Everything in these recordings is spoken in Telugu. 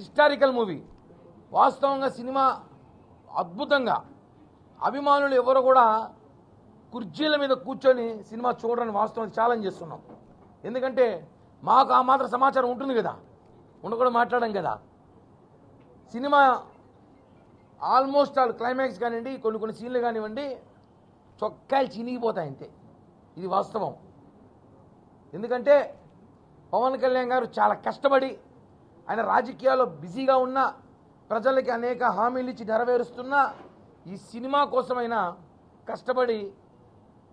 Historical movie. వాస్తవంగా సినిమా అద్భుతంగా. అభిమానులు ఎవరు కూడా కుర్చీల మీద కూర్చొని సినిమా చూడని వాస్తవం ఛాలెంజ్ చేస్తున్నాం. ఎందుకంటే మాకు ఆ మాత్రం సమాచారం ఉంటుంది కదా. ఉండకూడదు మాట్లాడడం కదా. సినిమా ఆల్మోస్ట్ ఆల్ క్లైమాక్స్ కానివ్వండి కొన్ని కొన్ని సీన్లు కానివ్వండి చొక్కాలు చినిగిపోతాయి అంతే. ఇది వాస్తవం. ఎందుకంటే పవన్ కళ్యాణ్ గారు చాలా కష్టపడి ఆయన రాజకీయాల్లో బిజీగా ఉన్న ప్రజలకి అనేక హామీలు ఇచ్చి నెరవేరుస్తున్న ఈ సినిమా కోసమైనా కష్టపడి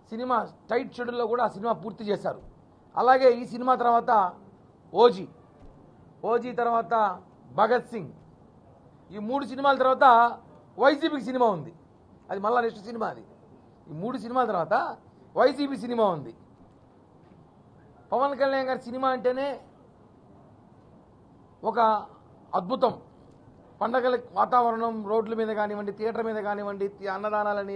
సినిమా టైట్ షెడ్యూల్లో కూడా ఆ సినిమా పూర్తి చేశారు. అలాగే ఈ సినిమా తర్వాత ఓజీ. ఓజీ తర్వాత భగత్ సింగ్. ఈ మూడు సినిమాల తర్వాత వైసీపీకి సినిమా ఉంది. అది మళ్ళా నెక్స్ట్ సినిమా అది. ఈ మూడు సినిమాల తర్వాత వైసీపీ సినిమా ఉంది. పవన్ కళ్యాణ్ గారి సినిమా అంటేనే ఒక అద్భుతం. పండగల వాతావరణం రోడ్ల మీద కానివ్వండి థియేటర్ మీద కానివ్వండి అన్నదానాలని